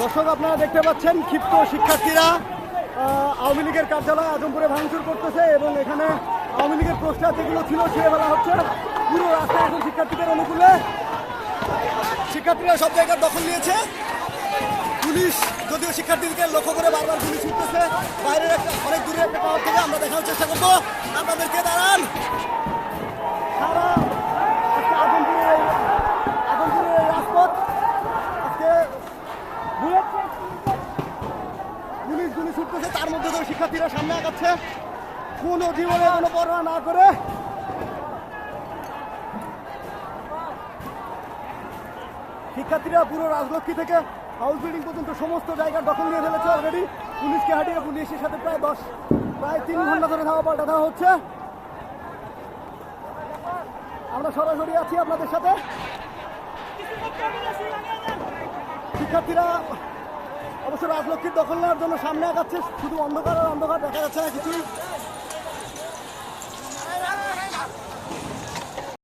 দর্শক, আপনারা দেখতে পাচ্ছেন ক্ষিপ্ত শিক্ষার্থীরা আওয়ামী লীগের কার্যালয় আজমপুরে ভাঙচুর করতেছে এবং এখানে আওয়ামী লীগের পোস্টার যেগুলো ছিল ছিঁড়ে ফেলা হচ্ছে। পুরো রাস্তা এখন শিক্ষার্থীদের অনুকূলে। শিক্ষার্থীরা সব জায়গার দখল নিয়েছে। পুলিশ যদিও শিক্ষার্থীদেরকে লক্ষ্য করে বারবার গুলি ছুটতেছে, বাইরের একটা অনেক দূরে একটা পাওয়ার থেকে আমরা দেখানোর চেষ্টা করব। আপনাদেরকে দাঁড়ান। গুলি ছুটতেছে তার মধ্যে তো শিক্ষার্থীরা সামনে আগাচ্ছে। কোনো জীবনে কোনো পরোয়া না করে। শিক্ষার্থীরা পুরো রাজলক্ষ্মী থেকে হাউস বিল্ডিং পর্যন্ত সমস্ত জায়গা দখল নিয়ে ফেলেছে অলরেডি পুলিশকে হাঁটিয়ে পুলিশের সাথে প্রায় দশ, প্রায় তিন ঘণ্টা ধরে ধাওয়া পাল্টা দেওয়া হচ্ছে। আমরা সরাসরি আছি আপনাদের সাথে। শিক্ষার্থীরা রাজলক্ষ্মীর দখল নেওয়ার জন্য সামনে আগাচ্ছে। শুধু অন্ধকার আর অন্ধকার দেখা যাচ্ছে না কিছুই।